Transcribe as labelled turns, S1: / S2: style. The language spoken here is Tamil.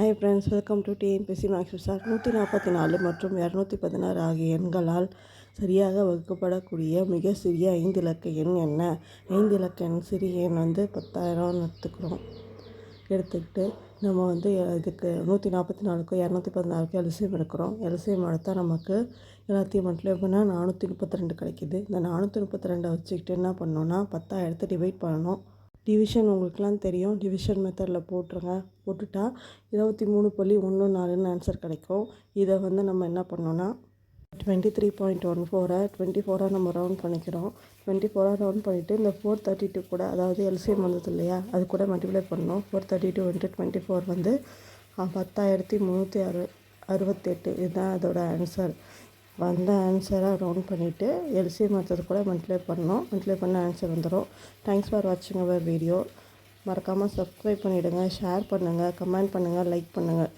S1: Hi friends welcome to TNPSC maths sir நூற்றி நாற்பத்தி நாலு மற்றும் இரநூத்தி பதினாறு ஆகிய எண்களால் சரியாக வகுக்கப்படக்கூடிய மிக சிறிய ஐந்து இலக்க எண் என்ன? ஐந்து இலக்க எண் சிறிய எண் வந்து பத்தாயிரம்னு எடுத்துக்கிறோம். எடுத்துக்கிட்டு நம்ம வந்து இதுக்கு நூற்றி நாற்பத்தி நாலுக்கும் இரநூத்தி பதினாலுக்கும் எல்சிஎம் எடுக்கிறோம். எல்சிஎம் எடுத்தால் நமக்கு எல்லாத்தையும் மட்டும் எப்படின்னா நானூற்றி முப்பத்தி ரெண்டு கிடைக்கிது. இந்த நானூற்றி முப்பத்தி ரெண்டை வச்சுக்கிட்டு என்ன பண்ணோன்னா பத்தாயிரத்தை டிவைட் பண்ணணும். டிவிஷன் உங்களுக்குலாம் தெரியும். டிவிஷன் மெத்தடில் போட்டுருங்க. போட்டுட்டா இருபத்தி மூணு புள்ளி ஒன்று நாலுன்னு ஆன்சர் கிடைக்கும். இதை வந்து நம்ம என்ன பண்ணோன்னா டுவெண்ட்டி த்ரீ பாயிண்ட் ஒன் ஃபோரை டுவெண்ட்டி ஃபோராக நம்ம ரவுண்ட் பண்ணிக்கிறோம். டுவெண்ட்டி ஃபோராக ரவுண்ட் பண்ணிவிட்டு இந்த ஃபோர் தேர்ட்டி டூ கூட அதாவது எல்சிஎம் வந்தது இல்லையா அது கூட மல்டிப்ளை பண்ணணும் ஃபோர் தேர்ட்டி டூ வந்துட்டு டுவெண்ட்டி ஃபோர் வந்து பத்தாயிரத்தி முந்நூற்றி அறு அறுபத்தெட்டு. இதுதான் அதோட ஆன்சர் வந்த ஆன்சரை ரவுண்ட் பண்ணிவிட்டு எல்சிஎம் மற்றது கூட மல்டிப்ளை பண்ணோம் மல்டிப்ளை பண்ண ஆன்சர் வந்துடும் தேங்க்ஸ் ஃபார் வாட்சிங் அவர் வீடியோ மறக்காமல் சப்ஸ்கிரைப் பண்ணிவிடுங்க ஷேர் பண்ணுங்கள் கமெண்ட் பண்ணுங்கள் லைக் பண்ணுங்கள்